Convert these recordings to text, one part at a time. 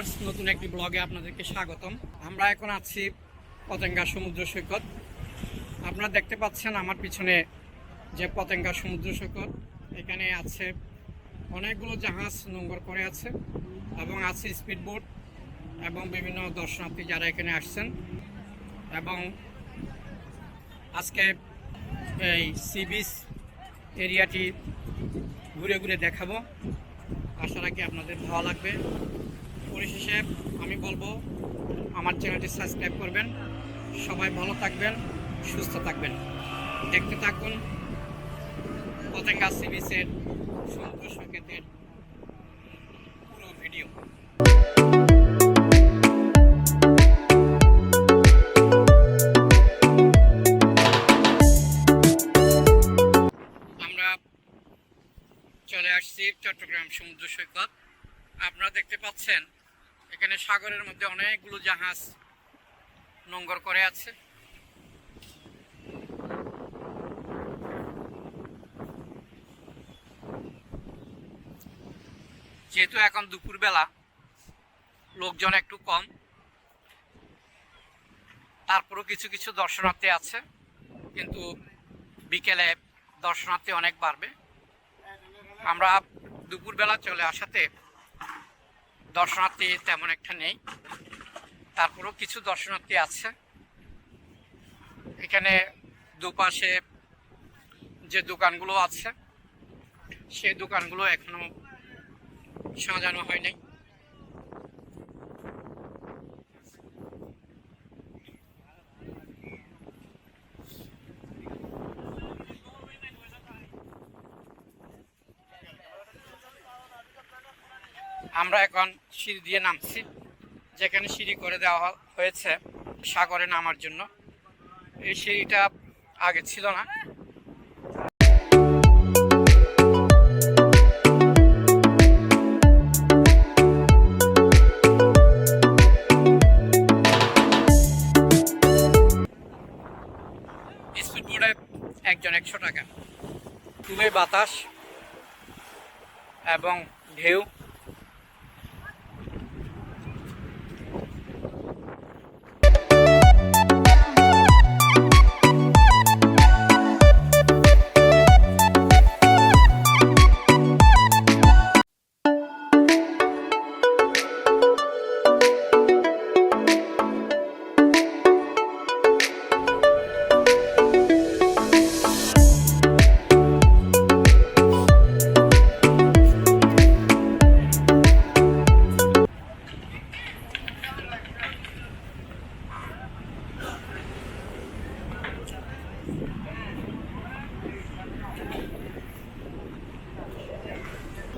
Viewers, নতুন একটি ব্লগে আপনাদেরকে স্বাগতম। আমরা এখন আছি পতেঙ্গা সমুদ্র সৈকত। আপনারা দেখতে পাচ্ছেন আমার পিছনে যে পতেঙ্গা সমুদ্র সৈকত। এখানে আছে অনেকগুলো জাহাজ নোংর করে আছে এবং আছে স্পিড বোট এবং বিভিন্ন দর্শনার্থী যারা এখানে আসছেন। এবং আজকে এই সি বিচ এরিয়াটি ঘুরে ঘুরে দেখাবো। আশা রাখি আপনাদের ভালো লাগবে। পরিশেষে আমি বলব, আমার চ্যানেলটি সাবস্ক্রাইব করবেন। সবাই ভালো থাকবেন, সুস্থ থাকবেন। দেখতে থাকুন। পতেঙ্গা সি সমুদ্র সৈকতের পুরো ভিডিও। চলে আসছি চট্টগ্রাম সমুদ্র সৈকত। আপনারা দেখতে পাচ্ছেন এখানে সাগরের মধ্যে অনেকগুলো জাহাজ নোঙ্গর করে আছে। যেহেতু এখন দুপুরবেলা, লোকজন একটু কম। তারপরও কিছু কিছু দর্শনার্থী আছে, কিন্তু বিকেলে দর্শনার্থী অনেক বাড়বে। আমরা দুপুরবেলা চলে আসাতে দর্শনার্থী তেমন একটা নেই। তারপরেও কিছু দর্শনার্থী আছে। এখানে দুপাশে যে দোকানগুলো আছে, সেই দোকানগুলো এখনও সাজানো হয় নাই। আমরা এখন সিঁড়ি দিয়ে নামছি, যেখানে সিঁড়ি করে দেওয়া হয়েছে সাগরে নামার জন্য। এই সিঁড়িটা আগে ছিল না। স্পিড বোর্ডে একজন একশো টাকা। খুবই বাতাস এবং ঢেউ।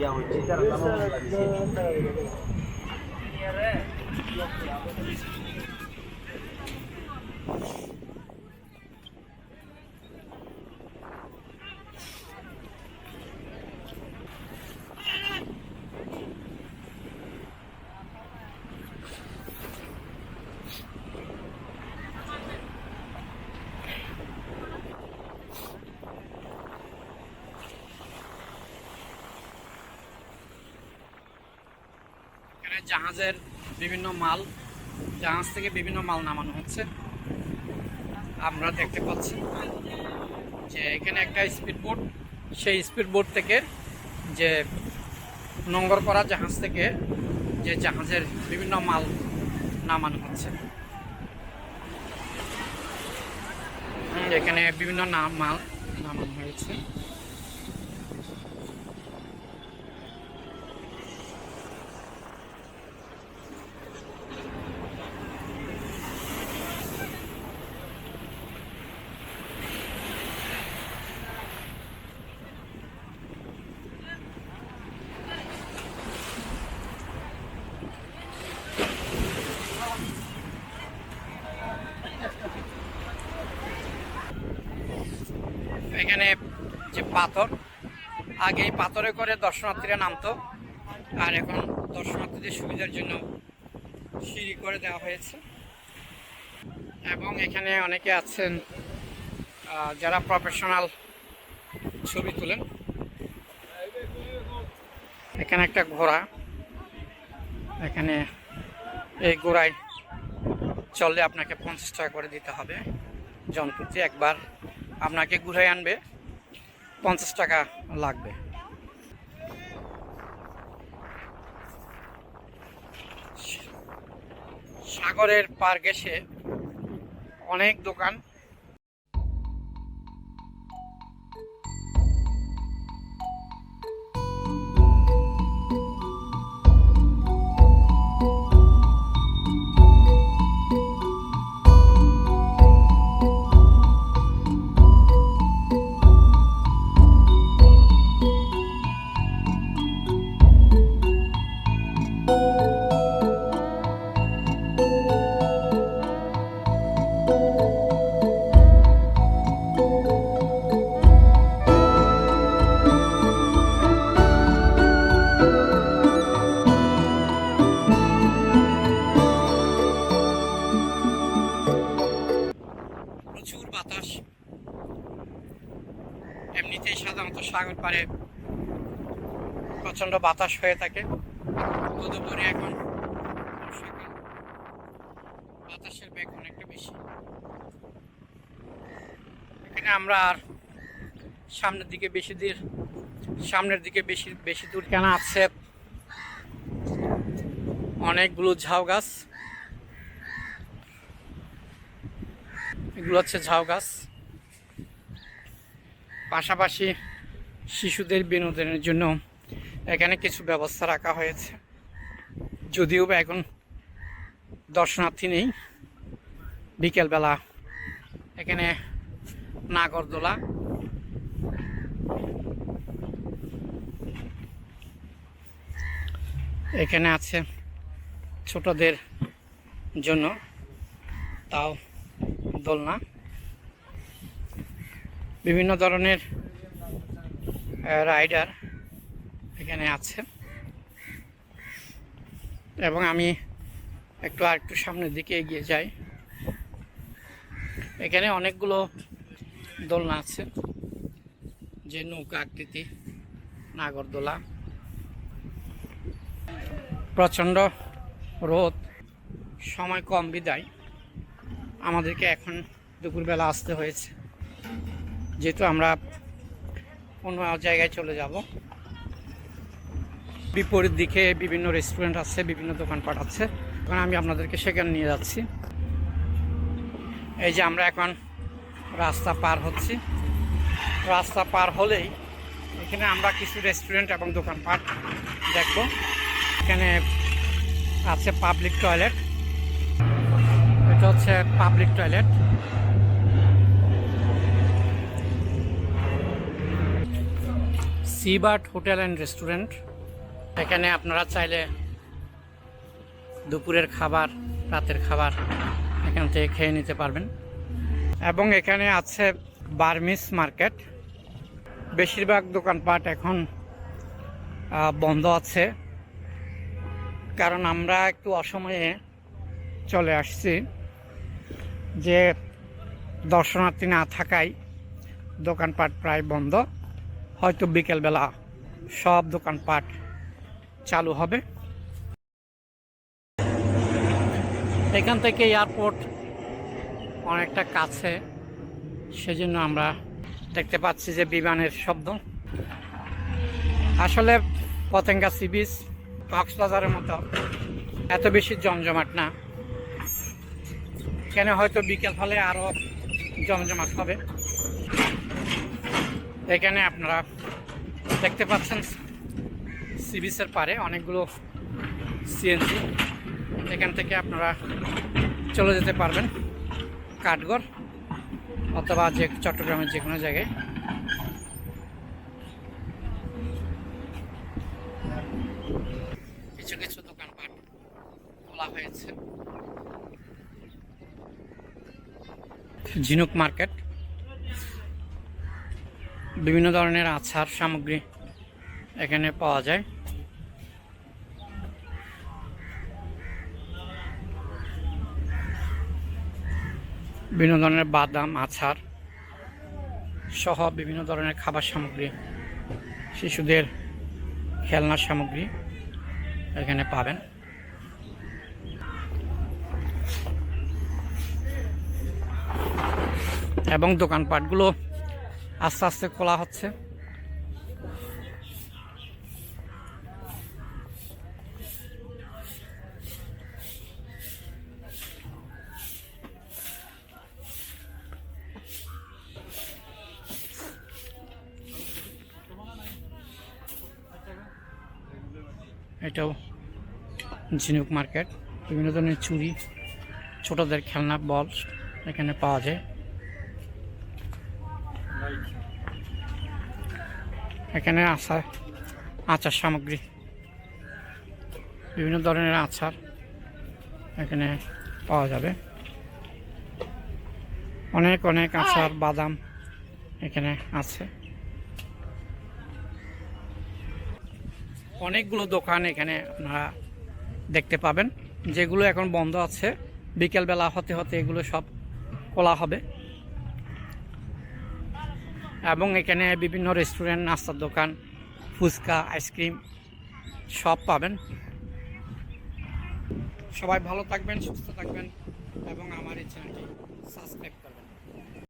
Yang ujian, kalau kamu. জাহাজের বিভিন্ন মাল, জাহাজ থেকে বিভিন্ন মাল নামানো হচ্ছে। আমরা দেখতে পাচ্ছি যে এখানে একটা স্পিড বোট সেই স্পিড বোট থেকে যে নোংর করা জাহাজ থেকে যে জাহাজের বিভিন্ন মাল নামানো হচ্ছে। এখানে বিভিন্ন নাম, মাল নামানো হয়েছে। এখানে যে পাথর, আগে এই পাথরে করে দর্শনার্থীরা নামতো, আর এখন দর্শনার্থীদের সুবিধার জন্য সিঁড়ি করে দেওয়া হয়েছে। এবং এখানে অনেকে আছেন যারা প্রফেশনাল ছবি তোলেন। এখানে একটা ঘোড়া, এখানে এই ঘোড়ায় চললে আপনাকে পঞ্চাশ টাকা করে দিতে হবে। জনপ্রতি একবার আপনাকে ঘুরে আনবে। পঞ্চাশ টাকা লাগবে। সাগরের পার গেছে অনেক দোকান প্রচণ্ড বাতাস হয়ে থাকে। তদুপরি এখন বাতাসের বেগ অনেকটা বেশি। এখানে আমরা আর সামনের দিকে বেশি দূর, সামনের দিকে বেশি বেশি দূর কেন আছে? অনেকগুলো ঝাউ গাছ। এগুলো হচ্ছে ঝাউ গাছ। পাশাপাশি শিশুদের বিনোদনের জন্য এখানে কিছু ব্যবস্থা রাখা হয়েছে। যদিও এখন দর্শনার্থী নেই। বিকেলবেলা এখানে নাগরদোলা। এখানে আছে ছোটদের জন্য। তাও দোলনা। বিভিন্ন ধরনের রাইডার। এখানে আছে। এবং আমি একটু আর একটু সামনের দিকে এগিয়ে যাই। এখানে অনেকগুলো দোলনা আছে। যে নৌকা আকৃতি, নাগরদোলা। প্রচণ্ড রোদ, সময় কম বিদায়। আমাদেরকে এখন দুপুরবেলা আসতে হয়েছে। যেহেতু আমরা অন্য জায়গায় চলে যাব। বিপরীত দিকে বিভিন্ন রেস্টুরেন্ট আছে, বিভিন্ন দোকানপাট আছে। এখন আমি আপনাদেরকে সেখানে নিয়ে যাচ্ছি। এই যে আমরা এখন রাস্তা পার হচ্ছি। রাস্তা পার হলেই এখানে আমরা কিছু রেস্টুরেন্ট এবং দোকানপাট দেখব। এখানে আছে পাবলিক টয়লেট এটা হচ্ছে public toilet Seabird hotel and restaurant এখানে আপনারা চাইলে দুপুরের খাবার, রাতের খাবার এখান থেকে খেয়ে নিতে পারবেন। এবং এখানে আছে বার্মিস মার্কেট। বেশিরভাগ দোকানপাট এখন বন্ধ আছে। কারণ আমরা একটু অসময়ে চলে আসছি। যে দর্শনার্থী না থাকায় দোকানপাট প্রায় বন্ধ। হয়তো বিকেলবেলা সব দোকানপাট চালু হবে। এখান থেকে এয়ারপোর্ট অনেকটা কাছে, সেজন্য আমরা দেখতে পাচ্ছি যে বিমানের শব্দ। আসলে পতেঙ্গা সি বিচ, কক্সবাজারের মতো এত বেশি জমজমাট না। এখানে হয়তো বিকেল হলে আরও জমজমাট হবে। এখানে আপনারা দেখতে পাচ্ছেন সি বিচের পারে অনেকগুলো সিএনজি। এখান থেকে আপনারা চলে যেতে পারবেন কাঠগড় অথবা যে চট্টগ্রামের যে কোনো জায়গায়। কিছু কিছু দোকানপাট খোলা হয়েছে। ঝিনুক মার্কেট। বিভিন্ন ধরনের আছার সামগ্রী এখানে পাওয়া যায়। বিভিন্ন ধরনের বাদাম আছার সহ বিভিন্ন ধরনের খাবার সামগ্রী, শিশুদের খেলনার সামগ্রী এখানে পাবেন। এবং দোকানপাটগুলো আস্তে আস্তে খোলা হচ্ছে। এটাও ঝিনুক মার্কেট। বিভিন্ন ধরনের চুড়ি, ছোটদের খেলনা, বল এখানে পাওয়া যায়। এখানে আচার আচার সামগ্রী, বিভিন্ন ধরনের আচার এখানে পাওয়া যাবে। অনেক অনেক আচার, বাদাম এখানে আছে। অনেকগুলো দোকান এখানে আপনারা দেখতে পাবেন, যেগুলো এখন বন্ধ আছে। বিকেলবেলা হতে হতে এগুলো সব খোলা হবে। এবং এখানে বিভিন্ন রেস্টুরেন্ট, নাস্তার দোকান, ফুচকা, আইসক্রিম সব পাবেন। সবাই ভালো থাকবেন, সুস্থ থাকবেন, এবং আমার এই চ্যানেলটি সাবস্ক্রাইব করবেন।